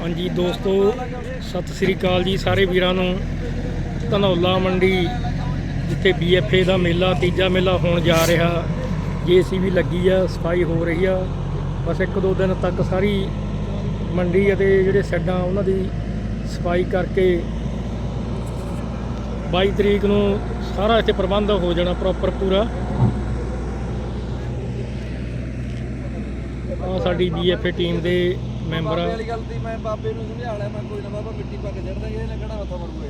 ਹਾਂਜੀ ਦੋਸਤੋ, ਸਤਿ ਸ੍ਰੀ ਅਕਾਲ ਜੀ ਸਾਰੇ ਵੀਰਾਂ ਨੂੰ। ਧਨੌਲਾ ਮੰਡੀ, ਜਿੱਥੇ ਬੀਐਫਏ ਦਾ ਮੇਲਾ, ਤੀਜਾ ਮੇਲਾ ਹੋਣ ਜਾ ਰਿਹਾ। ਜੀਸੀਬੀ ਲੱਗੀ ਆ, ਸਫ਼ਾਈ ਹੋ ਰਹੀ ਆ। ਬਸ ਇੱਕ ਦੋ ਦਿਨ ਤੱਕ ਸਾਰੀ ਮੰਡੀ ਅਤੇ ਜਿਹੜੇ ਸੈੱਡਾਂ ਉਹਨਾਂ ਦੀ ਸਫ਼ਾਈ ਕਰਕੇ 22 ਤਰੀਕ ਨੂੰ ਸਾਰਾ ਇੱਥੇ ਪ੍ਰਬੰਧ ਹੋ ਜਾਣਾ ਪ੍ਰੋਪਰ ਪੂਰਾ। ਆ ਸਾਡੀ ਬੀਐਫਏ ਟੀਮ ਦੇ ਮੈਂਬਰ ਆ। ਵਾਲੀ ਗੱਲ ਦੀ ਮੈਂ ਬਾਬੇ ਨੂੰ ਸਮਝਾ ਲਿਆ ਮੈਂ ਕੋਈ ਨਾ ਬਾਬਾ ਮਿੱਟੀ ਪਾ ਕੇ ਚੜਦਾ ਇਹਨੇ ਕਿਹੜਾ ਹੱਥ ਮਰੂਏ?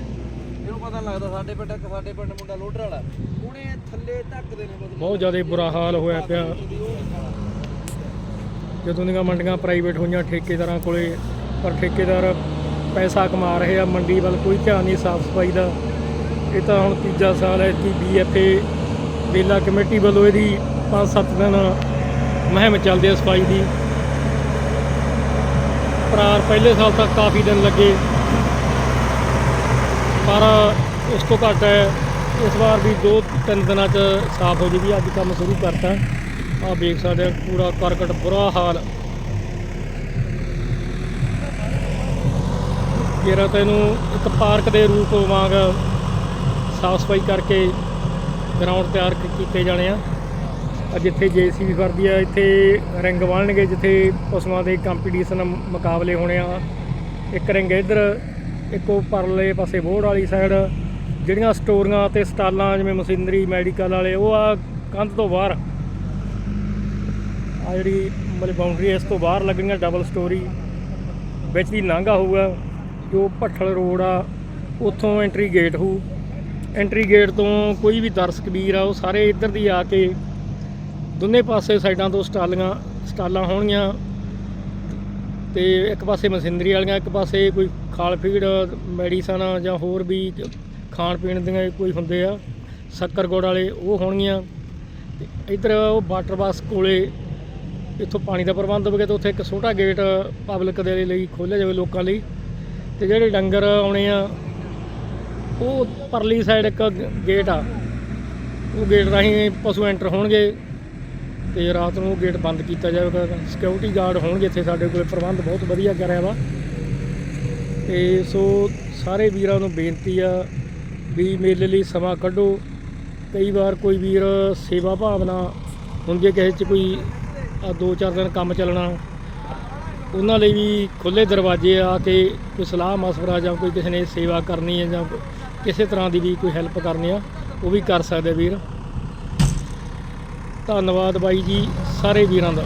ਇਹਨੂੰ ਪਤਾ ਲੱਗਦਾ ਸਾਡੇ ਪਿੰਡ ਇੱਕ ਸਾਡੇ ਪਿੰਡ ਮੁੰਡਾ ਲੋਡਰ ਵਾਲਾ। ਉਹਨੇ ਥੱਲੇ ਧੱਕਦੇ ਨੇ ਮਤਲਬ। ਬਹੁਤ ਜ਼ਿਆਦਾ ਬੁਰਾ ਹਾਲ ਹੋਇਆ ਪਿਆ। ਜਦੋਂ ਦੀਆਂ ਮੰਡੀਆਂ ਪ੍ਰਾਈਵੇਟ ਹੋਈਆਂ ਠੇਕੇਦਾਰਾਂ ਕੋਲੇ ਪਰ ਠੇਕੇਦਾਰ ਪੈਸਾ ਕਮਾ ਰਹੇ ਆ ਮੰਡੀ ਵੱਲ ਕੋਈ ਧਿਆਨ ਨਹੀਂ ਸਾਫ਼ ਸਫ਼ਾਈ ਦਾ। ਇਹ ਤਾਂ ਹੁਣ ਤੀਜਾ ਸਾਲ ਹੈ ਕਿ ਬੀਐਫਏ ਮੇਲਾ ਕਮੇਟੀ ਵੱਲੋਂ ਇਹਦੀ 5-7 ਦਿਨ ਮੁਹਿੰਮ ਚੱਲਦੀ ਹੈ ਸਫ਼ਾਈ ਦੀ। ਪਰ ਪਹਿਲੇ ਸਾਲ ਤੱਕ ਕਾਫੀ ਦਿਨ ਲੱਗੇ। ਪਰ ਉਸ ਤੋਂ ਘੱਟ ਹੈ ਇਸ ਵਾਰ ਵੀ ਦੋ ਤਿੰਨ ਦਿਨਾਂ 'ਚ ਸਾਫ਼ ਹੋ ਜੂਗੀ ਅੱਜ ਕੰਮ ਸ਼ੁਰੂ ਕਰਤਾ। ਆਹ ਵੇਖ ਸਕਦੇ ਆ, ਪੂਰਾ ਕਰਕਟ ਬੁਰਾ ਹਾਲ। ਜਿਹੜਾ ਤੈਨੂੰ ਇੱਕ ਪਾਰਕ ਦੇ ਰੂਪ ਵਾਂਗ ਸਾਫ਼ ਸਫ਼ਾਈ ਕਰਕੇ ਗਰਾਊਂਡ ਤਿਆਰ ਕੀਤੇ ਜਾਣੇ ਆ। ਜਿੱਥੇ ਜੇਸੀਬੀ ਵਰਦੀ ਆ, ਇੱਥੇ ਰਿੰਗ ਬਣਨਗੇ ਜਿੱਥੇ ਪਸ਼ੂਆਂ ਦੇ ਕੰਪੀਟੀਸ਼ਨ ਮੁਕਾਬਲੇ ਹੋਣੇ ਆ। ਇੱਕ ਰਿੰਗ ਇੱਧਰ, ਇੱਕ ਉਹ ਪਰਲੇ ਪਾਸੇ ਬੋਰਡ ਵਾਲੀ ਸਾਈਡ ਜਿਹੜੀਆਂ ਸਟੋਰੀਆਂ ਤੇ ਸਟਾਲਾਂ, ਜਿਵੇਂ ਮਸ਼ੀਨਰੀ ਮੈਡੀਕਲ ਵਾਲੇ, ਉਹ ਆ ਕੰਧ ਤੋਂ ਬਾਹਰ। ਆ ਜਿਹੜੀ ਮਤਲਬ ਬਾਉਂਡਰੀ ਇਸ ਤੋਂ ਬਾਹਰ ਲੱਗਣੀਆਂ ਡਬਲ ਸਟੋਰੀ ਵਿੱਚ ਦੀ ਲਾਂਘਾ ਹੋਊਗਾ, ਜੋ ਭੱਠਲ ਰੋਡ ਆ, ਉੱਥੋਂ ਐਂਟਰੀ ਗੇਟ ਹੋਊ। ਐਂਟਰੀ ਗੇਟ ਤੋਂ ਕੋਈ ਵੀ ਦਰਸ਼ਕ ਵੀਰ ਆ, ਉਹ ਸਾਰੇ ਇੱਧਰ ਦੀ ਆ ਕੇ ਦੋਨੇ ਪਾਸੇ ਸਾਈਡਾਂ ਤੋਂ ਸਟਾਲੀਆਂ, ਸਟਾਲਾਂ ਹੋਣਗੀਆਂ ਤੇ ਇੱਕ ਪਾਸੇ ਮਸ਼ੀਨਰੀ ਵਾਲੀਆਂ, ਇੱਕ ਪਾਸੇ ਕੋਈ ਖਾਲ ਫੀਡ, ਮੈਡੀਸਨ ਜਾਂ ਹੋਰ ਵੀ ਖਾਣ ਪੀਣ ਦੀਆਂ ਕੋਈ ਹੁੰਦੇ ਆ, ਸ਼ੱਕਰ ਗੁੜ ਵਾਲੇ ਉਹ ਹੋਣਗੀਆਂ। ਤੇ ਇੱਧਰ ਉਹ ਵਾਟਰ ਬਾਸ ਕੋਲੇ ਇੱਥੋਂ ਪਾਣੀ ਦਾ ਪ੍ਰਬੰਧ ਹੋਵੇਗਾ ਤੇ ਉੱਥੇ ਇੱਕ ਛੋਟਾ ਗੇਟ ਪਬਲਿਕ ਦੇ ਲਈ ਖੋਲ੍ਹਿਆ ਜਾਵੇ ਲੋਕਾਂ ਲਈ। ਤੇ ਜਿਹੜੇ ਡੰਗਰ ਆਉਣੇ ਆ, ਉਹ ਪਰਲੀ ਸਾਈਡ ਇੱਕ ਗੇਟ ਆ। ਉਹ ਗੇਟ ਰਾਹੀਂ ਪਸ਼ੂ ਐਂਟਰ ਹੋਣਗੇ। ਤੇ ਰਾਤ ਨੂੰ ਗੇਟ ਬੰਦ ਕੀਤਾ ਜਾਵੇਗਾ ਸਿਕਿਉਰਿਟੀ ਗਾਰਡ ਹੋਣਗੇ ਇੱਥੇ ਸਾਡੇ ਕੋਲ, ਪ੍ਰਬੰਧ ਬਹੁਤ ਵਧੀਆ ਕਰਿਆ ਵਾ। ਤੇ ਸੋ ਸਾਰੇ ਵੀਰਾਂ ਨੂੰ ਬੇਨਤੀ ਆ ਵੀ ਮੇਲੇ ਲਈ ਸਮਾਂ ਕੱਢੋ। ਕਈ ਵਾਰ ਕੋਈ ਵੀਰ ਸੇਵਾ ਭਾਵਨਾ ਹੁੰਦੀ ਹੈ ਕਿਸੇ 'ਚ ਕੋਈ ਆ ਦੋ ਚਾਰ ਦਿਨ ਕੰਮ ਚੱਲਣਾ, ਉਹਨਾਂ ਲਈ ਵੀ ਖੁੱਲੇ ਦਰਵਾਜ਼ੇ ਆ ਕੇ ਕੋਈ ਸਲਾਹ ਮਸ਼ਵਰਾ ਜਾਂ ਕੋਈ ਕਿਸੇ ਨੇ ਸੇਵਾ ਕਰਨੀ ਹੈ ਜਾਂ ਕਿਸੇ ਤਰ੍ਹਾਂ ਦੀ ਵੀ ਕੋਈ ਹੈਲਪ ਕਰਨੀ ਆ, ਉਹ ਵੀ ਕਰ ਸਕਦੇ ਵੀਰ। ਧੰਨਵਾਦ ਬਾਈ ਜੀ ਸਾਰੇ ਵੀਰਾਂ ਦਾ।